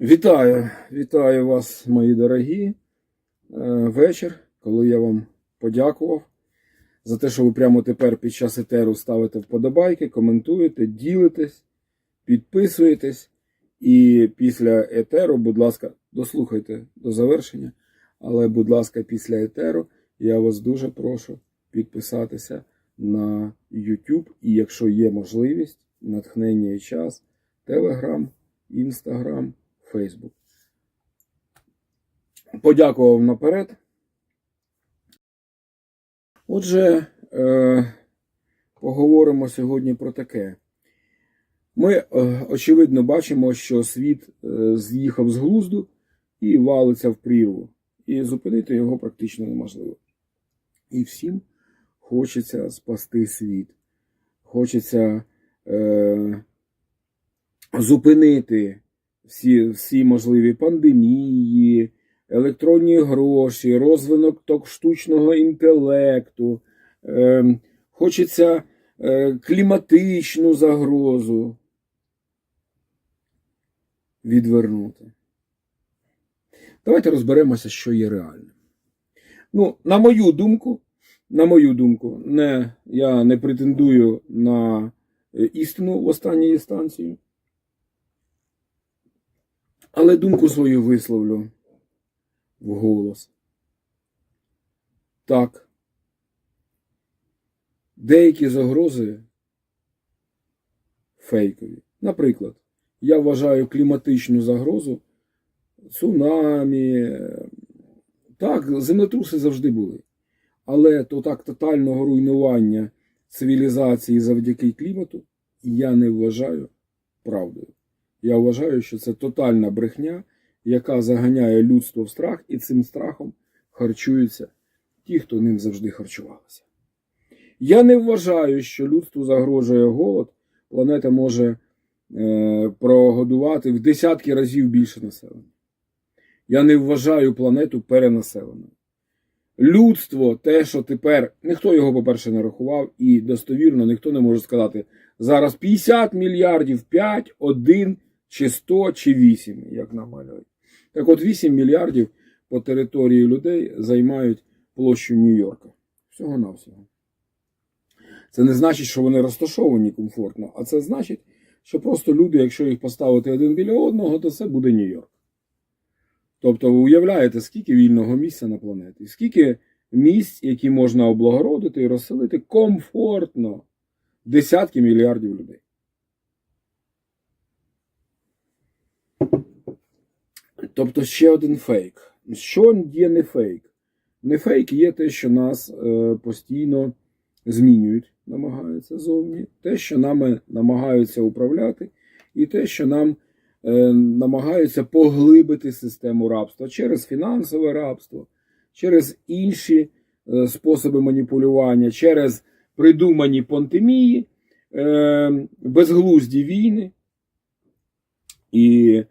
Вітаю, вітаю вас, мої дорогі. Е, Вечір, коли я вам подякував за те, що ви прямо тепер під час етеру ставите вподобайки, коментуєте, ділитесь, підписуєтесь. І після етеру, будь ласка, дослухайте до завершення. Але, будь ласка, після етеру я вас дуже прошу підписатися на YouTube. І якщо є можливість, натхнення і час, Telegram, Instagram, Facebook. Подякував наперед. Отже, е, поговоримо сьогодні про таке. Ми, е, очевидно, бачимо, що світ е, з'їхав з глузду і валиться в прірву. І зупинити його практично неможливо. І всім хочеться спасти світ. Хочеться е, зупинити всі, всі можливі пандемії, електронні гроші, розвинок штучного інтелекту. Е, хочеться е, кліматичну загрозу відвернути. Давайте розберемося, що є реальним. Ну, на мою думку, на мою думку, не, я не претендую на е, істину в останній інстанції. Але думку свою висловлю вголос. Так. Деякі загрози фейкові. Наприклад, я вважаю кліматичну загрозу цунамі. Так, землетруси завжди були. Але то так тотального руйнування цивілізації завдяки клімату я не вважаю правдою. Я вважаю, що це тотальна брехня, яка заганяє людство в страх, і цим страхом харчуються ті, хто ним завжди харчувалися. Я не вважаю, що людству загрожує голод. Планета може е, прогодувати в десятки разів більше населення. Я не вважаю планету перенаселеною. Людство, те, що тепер ніхто його, по-перше, не рахував, і достовірно ніхто не може сказати зараз 50 мільярдів, 5, 1 чи 100 чи 8, як нам малюють. Так от 8 мільярдів по території людей займають площу Нью-Йорка. Всього-навсього. Це не значить, що вони розташовані комфортно, а це значить, що просто люди, якщо їх поставити один біля одного, то це буде Нью-Йорк. Тобто, ви уявляєте, скільки вільного місця на планеті, скільки місць, які можна облагородити і розселити комфортно десятки мільярдів людей. Тобто ще один фейк. Що є не фейк? Не фейк є те, що нас е, постійно змінюють, намагаються зовні, те, що нами намагаються управляти, і те, що нам е, намагаються поглибити систему рабства через фінансове рабство, через інші е, способи маніпулювання, через придумані пантемії, е, безглузді війни і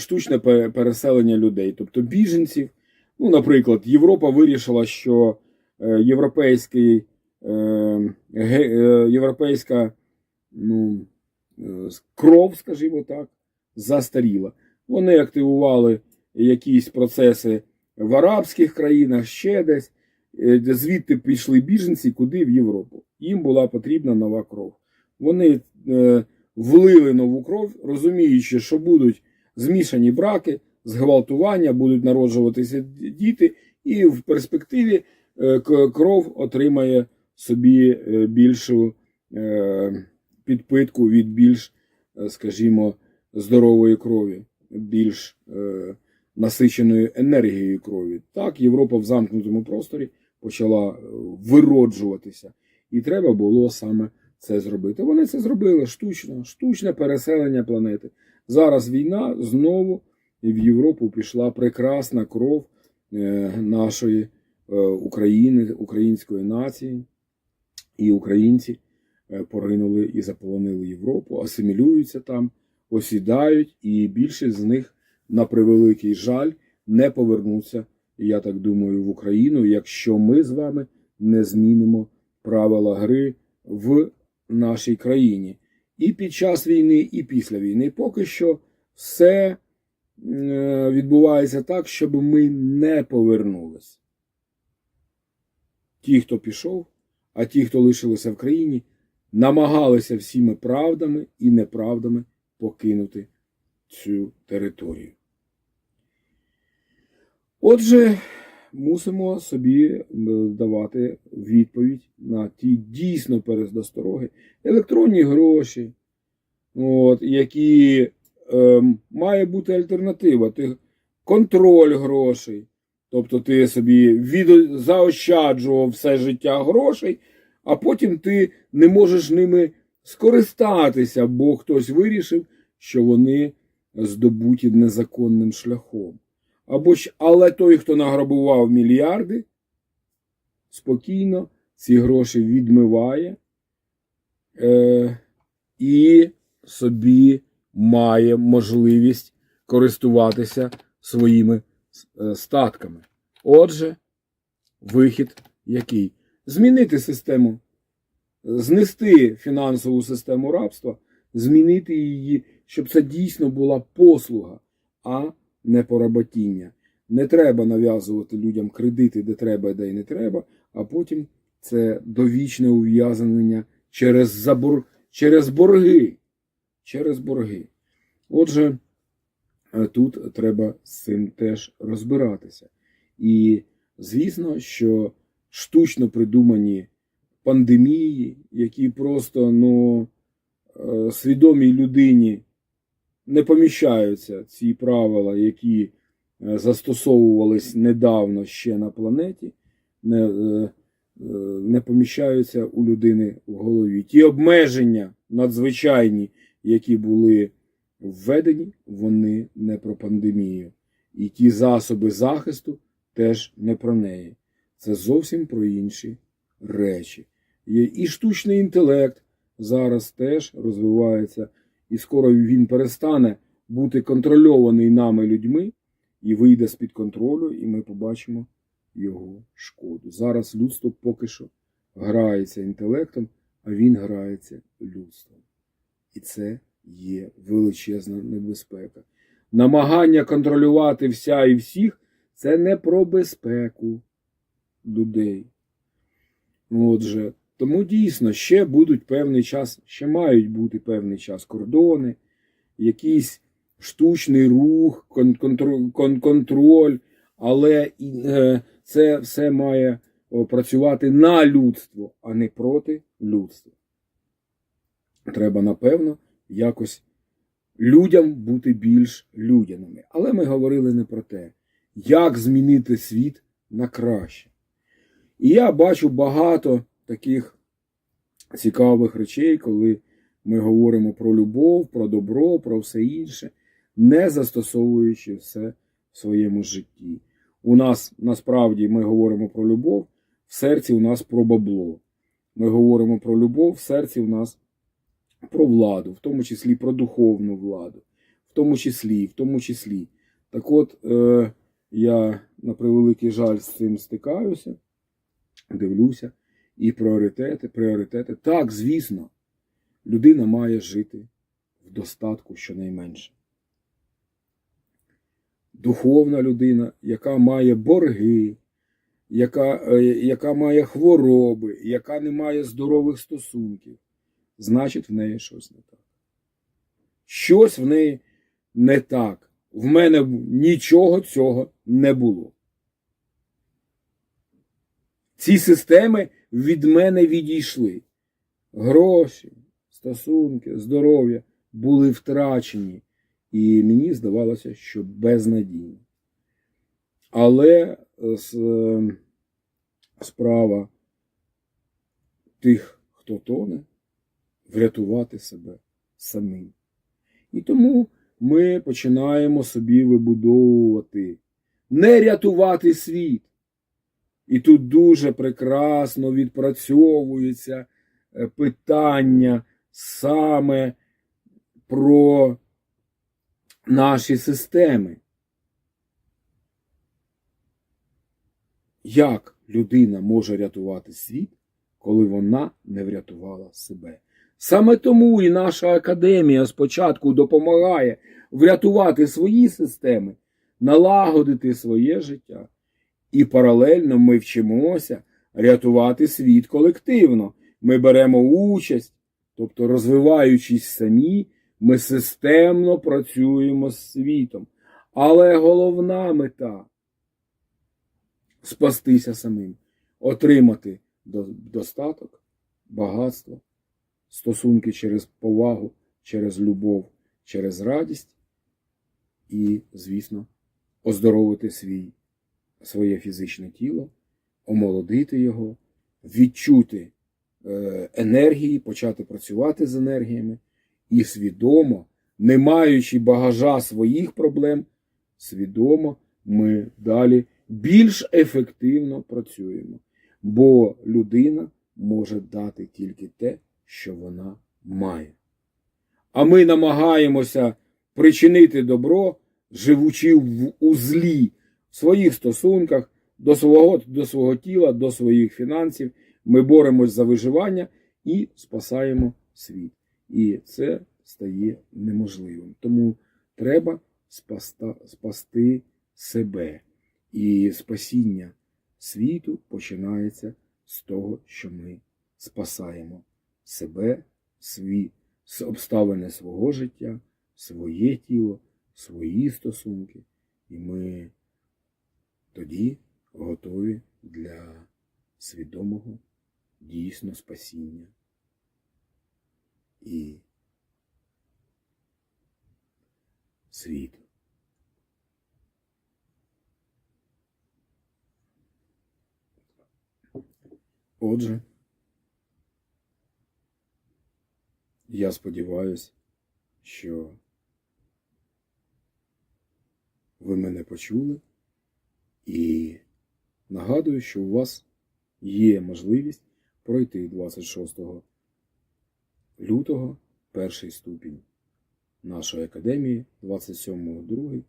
штучне переселення людей, тобто біженців. Ну, наприклад, Європа вирішила, що е, європейський, е, е, європейська ну, кров, скажімо так, застаріла. Вони активували якісь процеси в арабських країнах, ще десь. Звідти пішли біженці, куди в Європу. Їм була потрібна нова кров. Вони влили нову кров, розуміючи, що будуть змішані браки, зґвалтування, будуть народжуватися діти, і в перспективі е, кров отримає собі е, більшу е, підпитку від більш, скажімо, здорової крові, більш насиченої енергією крові. Так, Європа в замкнутому просторі почала вироджуватися, і треба було саме це зробити. Вони це зробили штучно, штучне переселення планети. Зараз війна знову в Європу пішла прекрасна кров е, нашої е, України, української нації, і українці е, поринули і заполонили Європу, асимілюються там, осідають, і більшість з них, на превеликий жаль, не повернуться, я так думаю, в Україну, якщо ми з вами не змінимо правила гри в нашій країні і під час війни, і після війни. Поки що все е, відбувається так, щоб ми не повернулися. Ті, хто пішов, а ті, хто лишилися в країні, намагалися всіми правдами і неправдами покинути цю територію. Отже, мусимо собі давати відповідь на ті дійсно передостороги, електронні гроші, от, які е, має бути альтернатива. Ти, контроль грошей. Тобто ти собі від, заощаджував все життя грошей, а потім ти не можеш ними скористатися, бо хтось вирішив, що вони здобуті незаконним шляхом. Або ж, але той, хто награбував мільярди, спокійно ці гроші відмиває е, і собі має можливість користуватися своїми е, статками. Отже, вихід який? Змінити систему, знести фінансову систему рабства, змінити її, щоб це дійсно була послуга, а не поработіння. Не треба нав'язувати людям кредити, де треба, де й не треба, а потім це довічне ув'язнення через, забор... через борги. Через борги. Отже, е, тут треба з цим теж розбиратися. І звісно, що штучно придумані пандемії, які просто ну, е, свідомій людині не поміщаються ці правила, які е, застосовувались недавно ще на планеті, не, е, е, не поміщаються у людини в голові. Ті обмеження надзвичайні, які були введені, вони не про пандемію. І ті засоби захисту теж не про неї. Це зовсім про інші речі. І штучний інтелект зараз теж розвивається, і скоро він перестане бути контрольований нами людьми і вийде з-під контролю, і ми побачимо його шкоду. Зараз людство поки що грається інтелектом, а він грається людством. І це є величезна небезпека. Намагання контролювати вся і всіх це не про безпеку людей. Отже, тому дійсно ще будуть певний час, ще мають бути певний час кордони, якийсь штучний рух, кон- контро- кон- контроль, але е, це все має працювати на людство, а не проти людства. Треба, напевно, якось людям бути більш людяними. Але ми говорили не про те, як змінити світ на краще. І я бачу багато таких цікавих речей, коли ми говоримо про любов, про добро, про все інше, не застосовуючи все в своєму житті. У нас насправді ми говоримо про любов, в серці у нас про бабло. Ми говоримо про любов, в серці у нас про владу, в тому числі про духовну владу, в тому числі, в тому числі. Так от, е, я на превеликий жаль з цим стикаюся, дивлюся, і пріоритети, пріоритети. Так, звісно, людина має жити в достатку щонайменше. Духовна людина, яка має борги, яка, е, яка має хвороби, яка не має здорових стосунків, значить в неї щось не так. Щось в неї не так. В мене нічого цього не було. Ці системи від мене відійшли. Гроші, стосунки, здоров'я були втрачені, і мені здавалося, що безнадійні. Але з- е, справа тих, хто тоне, врятувати себе самим. І тому ми починаємо собі вибудовувати, не рятувати світ. І тут дуже прекрасно відпрацьовується е, питання саме про наші системи. Як людина може рятувати світ, коли вона не врятувала себе? Саме тому і наша академія спочатку допомагає врятувати свої системи, налагодити своє життя. І паралельно ми вчимося рятувати світ колективно. Ми беремо участь, тобто розвиваючись самі, ми системно працюємо з світом. Але головна мета спастися самим, отримати достаток, багатство, стосунки через повагу, через любов, через радість і, звісно, оздоровити свій, своє фізичне тіло, омолодити його, відчути е, енергії, почати працювати з енергіями і свідомо, не маючи багажа своїх проблем, свідомо ми далі більш ефективно працюємо. Бо людина може дати тільки те, що вона має. А ми намагаємося причинити добро, живучи в узлі в своїх стосунках до свого, до свого тіла, до своїх фінансів. Ми боремось за виживання і спасаємо світ. І це стає неможливим. Тому треба спаста, спасти себе. І спасіння світу починається з того, що ми спасаємо себе, свій, обставини свого життя, своє тіло, свої стосунки. І ми тоді готові для свідомого дійсно спасіння. І світу. Отже, я сподіваюся, що ви мене почули і нагадую, що у вас є можливість пройти 26 лютого перший ступінь нашої академії 27.2,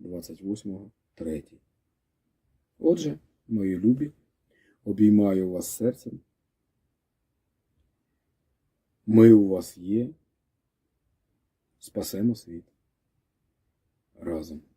28.3. Отже, мої любі, обіймаю вас серцем. Ми у вас є. Спасемо світ разом.